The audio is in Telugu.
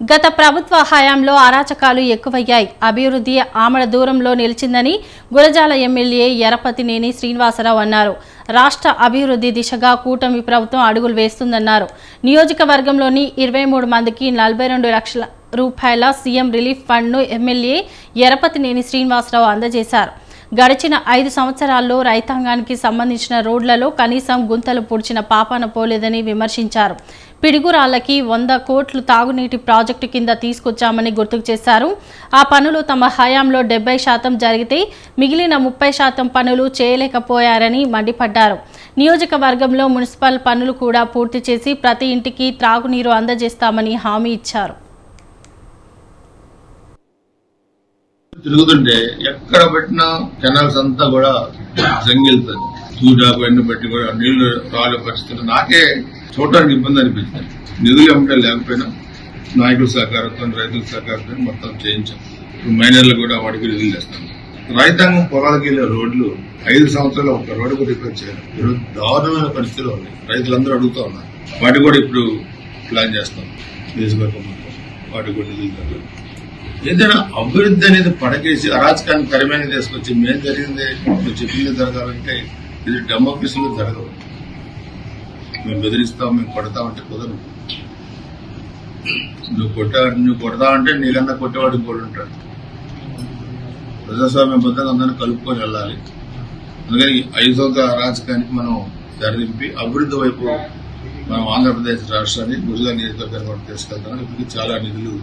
గత ప్రభుత్వ హయాంలో అరాచకాలు ఎక్కువయ్యాయి. అభివృద్ధి ఆమడ దూరంలో నిలిచిందని గురజాల ఎమ్మెల్యే ఎరపతినేని శ్రీనివాసరావు అన్నారు. రాష్ట్ర అభివృద్ధి దిశగా కూటమి ప్రభుత్వం అడుగులు వేస్తుందన్నారు. నియోజకవర్గంలోని ఇరవై మూడు మందికి నలభై రెండు లక్షల రూపాయల సీఎం రిలీఫ్ ఫండ్ను ఎమ్మెల్యే ఎరపతినేని శ్రీనివాసరావు అందజేశారు. గడిచిన ఐదు సంవత్సరాల్లో రైతాంగానికి సంబంధించిన రోడ్లలో కనీసం గుంతలు పూడ్చిన పాపాన పోలేదని విమర్శించారు. పిడుగురాళ్ళకి వంద కోట్లు తాగునీటి ప్రాజెక్టు కింద తీసుకొచ్చామని గుర్తుకు చేశారు. ఆ పనులు తమ హయాంలో డెబ్బై శాతం జరిగితే మిగిలిన ముప్పై శాతం పనులు చేయలేకపోయారని మండిపడ్డారు. నియోజకవర్గంలో మున్సిపల్ పనులు కూడా పూర్తి చేసి ప్రతి ఇంటికి త్రాగునీరు అందజేస్తామని హామీ ఇచ్చారు. తిరుగుతుంటే ఎక్కడ పెట్టినా కెనాల్స్ అంతా కూడా జంగిల్తుంది చూడాకు ఎండ పెట్టి కూడా నీళ్ళు రాలే పరిస్థితులు. నాకే చూడటానికి ఇబ్బంది అనిపించింది నిధులు ఏమిటో లేకపోయినా నాయకుల సహకారంతో రైతుల సహకారంతో మొత్తం చేయించాం. మైనర్లు కూడా వాడికి నిధులు చేస్తాం రైతాంగం పొలాలకు వెళ్ళే రోడ్లు ఐదు సంవత్సరాలు ఒక రోడ్డు కూడా రిపేర్ చేయాలి ఈరోజు దారుణమైన పరిస్థితులు ఉన్నాయి. రైతులందరూ అడుగుతూ ఉన్నారు. వాటి కూడా ఇప్పుడు ప్లాన్ చేస్తాం. నియోజకవర్గం వాటి వాటికి కూడా నిధులు ఏదైనా అభివృద్ధి అనేది పడకేసి అరాచకాన్ని కరిమైన తీసుకొచ్చి మేం జరిగింది నువ్వు చెప్పింది జరగాలంటే ఇది డెమోక్రసీలో జరగదు. మేము బెదిరిస్తాం మేము కొడతామంటే కుదరదు. నువ్వు కొట్ట నువ్వు కొడతావంటే నీకన్నా కొట్టేవాడికి కూడా ఉంటాడు. ప్రజాస్వామ్య బద్దంగా అందరినీ కలుపుకొని వెళ్ళాలి. అందుకని ఈ ఐదు సంవత్సరాల అరాచకానికి మనం తెరదింపి అభివృద్ధి వైపు మనం ఆంధ్రప్రదేశ్ రాష్ట్రాన్ని గురుగా నియోజకవర్గాన్ని తీసుకెళ్తాం ఇప్పటికి చాలా నిధులు